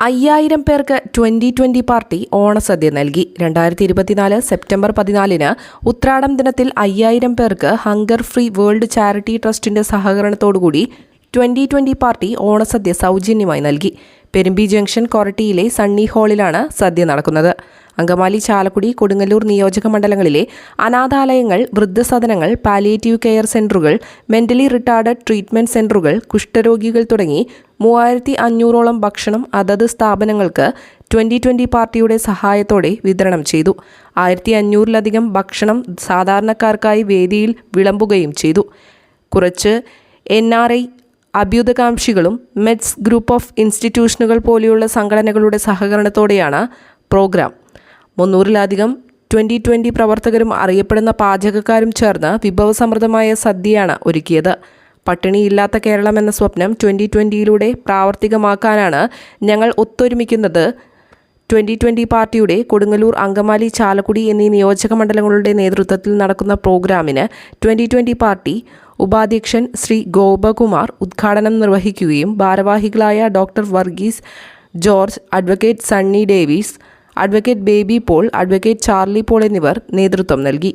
അയ്യായിരം പേർക്ക് twenty twenty party ഓണസദ്യ നൽകി. രണ്ടായിരത്തി ഇരുപത്തിനാല് സെപ്റ്റംബർ പതിനാലിന് ഉത്രാടം ദിനത്തിൽ അയ്യായിരം പേർക്ക് ഹങ്കർ ഫ്രീ വേൾഡ് ചാരിറ്റി ട്രസ്റ്റിന്റെ സഹകരണത്തോടുകൂടി ട്വന്റി ട്വന്റി പാർട്ടി ഓണസദ്യ സൗജന്യമായി നൽകി. പെരുമ്പി ജംഗ്ഷൻ കൊറട്ടിയിലെ സണ്ണി ഹാളിലാണ് സദ്യ നടക്കുന്നത്. അങ്കമാലി ചാലക്കുടി കൊടുങ്ങല്ലൂർ നിയോജക മണ്ഡലങ്ങളിലെ അനാഥാലയങ്ങൾ വൃദ്ധസദനങ്ങൾ പാലിയേറ്റീവ് കെയർ സെന്ററുകൾ മെന്റലി റിട്ടയർഡ് ട്രീറ്റ്മെന്റ് സെന്ററുകൾ കുഷ്ഠരോഗികൾ തുടങ്ങി മൂവായിരത്തി അഞ്ഞൂറോളം ഭക്ഷണം അതത് സ്ഥാപനങ്ങൾക്ക് ട്വന്റി ട്വന്റി പാർട്ടിയുടെ സഹായത്തോടെ വിതരണം ചെയ്തു. ആയിരത്തി അഞ്ഞൂറിലധികം ഭക്ഷണം സാധാരണക്കാർക്കായി വേദിയിൽ വിളമ്പുകയും ചെയ്തു. കുറച്ച് എൻ ആർ ഐ അഭ്യുതകാംക്ഷികളും മെറ്റ്സ് ഗ്രൂപ്പ് ഓഫ് ഇൻസ്റ്റിറ്റ്യൂഷനുകൾ പോലെയുള്ള സംഘടനകളുടെ സഹകരണത്തോടെയാണ് പ്രോഗ്രാം. മുന്നൂറിലധികം ട്വന്റി ട്വന്റി പ്രവർത്തകരും അറിയപ്പെടുന്ന പാചകക്കാരും ചേർന്ന് വിഭവസമൃദ്ധമായ സദ്യയാണ് ഒരുക്കിയത്. പട്ടിണിയില്ലാത്ത കേരളം എന്ന സ്വപ്നം ട്വന്റി ട്വന്റിയിലൂടെ പ്രാവർത്തികമാക്കാനാണ് ഞങ്ങൾ ഒത്തൊരുമിക്കുന്നത്. ട്വന്റി ട്വന്റി പാർട്ടിയുടെ കൊടുങ്ങല്ലൂർ അങ്കമാലി ചാലക്കുടി എന്നീ നിയോജക മണ്ഡലങ്ങളുടെ നേതൃത്വത്തിൽ നടക്കുന്ന പ്രോഗ്രാമിന് ട്വന്റി ട്വന്റി പാർട്ടി ഉപാധ്യക്ഷൻ ശ്രീ ഗോപകുമാർ ഉദ്ഘാടനം നിർവഹിക്കുകയും ഭാരവാഹികളായ doctor Varghese George advocate Sunny Davis advocate Baby Paul advocate Charlie Paul എന്നിവർ നേതൃത്വം നൽകി.